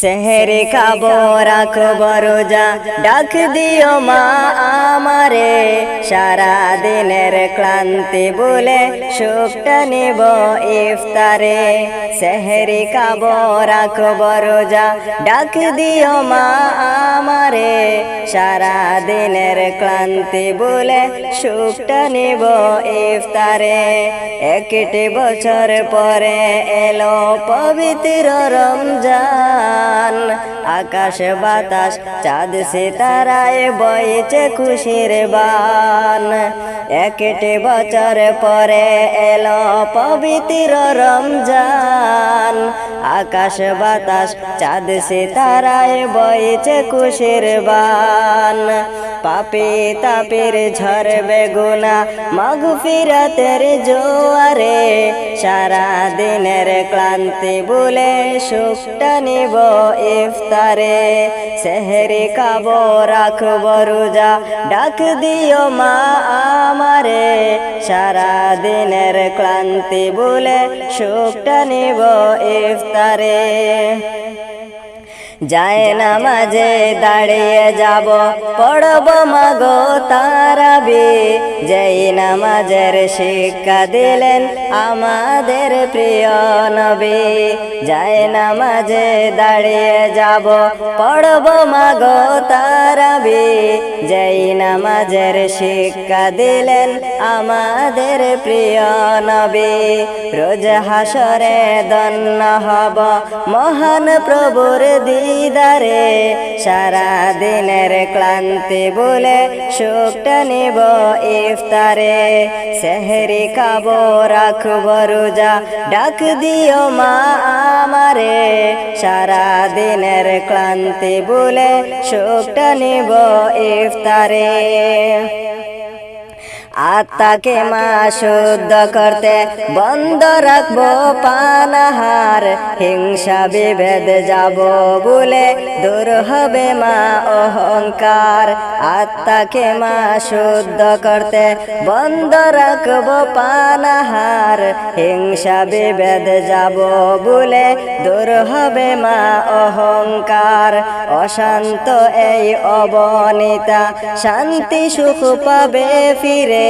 সেহেরি খাব রাখব রোজা ডাক দিও মা আমারে। সারা দিনের ক্লান্তি বলে সুখটা নিব ইফতারে। সেহেরি খাব রাখব রোজা ডাক দিও মা আমারে সারা দিনের ক্লান্তি বলে সুখটা নিব ইফতারে। একটি বছর পরে এলো পবিত্র রমজান। আকাশ বাতাস, চাঁদ সিতারায় বইছে খুশির বান। একটি বছর পরে এলো পবিত্র রমজান। আকাশ বাতাস, চাঁদ সিতারায় বইছে খুশির বান পাপি তাপির ঝরবে গুনা মগ ফিরাতের জোয়ারে সারা দিনের ক্লান্তি বলে সুখটা নিব ইফতারে। সেহেরি খাব, রাখব রোজা। ডাক দিও মা আমারে। সারা দিনের ক্লান্তি বলে সুখটা নিব ইফতারে। যায় না মাঝে দাঁড়িয়ে যাব। পড়ব মাগো তারাবি। যেই নামাজের শিক্ষা দিলেন আমাদের প্রিয় নবী। যায় না মাঝে দাঁড়িয়ে যাব। পড়ব মাগো তারাবি। যেই নামাজের শিক্ষা দিলেন আমাদের প্রিয় নবী। রোজ হাসরে দন্ন হব মহান প্রভুর দিদারে। সারা দিনের ক্লান্তি বলে সুখটা নিব ইফতারে। সেহেরি খাব, রাখব রোজা, ডাক দিও মা সারা দিনের ক্লান্তি বলে সুখটা নিব ইফতারে। আত্মাকে মা শুদ্ধ করতে বন্ধ রাখব পানাহার। হিংসা বিভেদ যাব বলে দূর হবে মা অহংকার। আত্মাকে মা শুদ্ধ করতে বন্ধ রাখব পানাহার। হিংসা বিভেদ যাব বলে দূর হবে মা অহংকার। অশান্ত এই অবনিতা, শান্তি সুখ পাবে ফিরে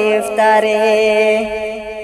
ইফতারে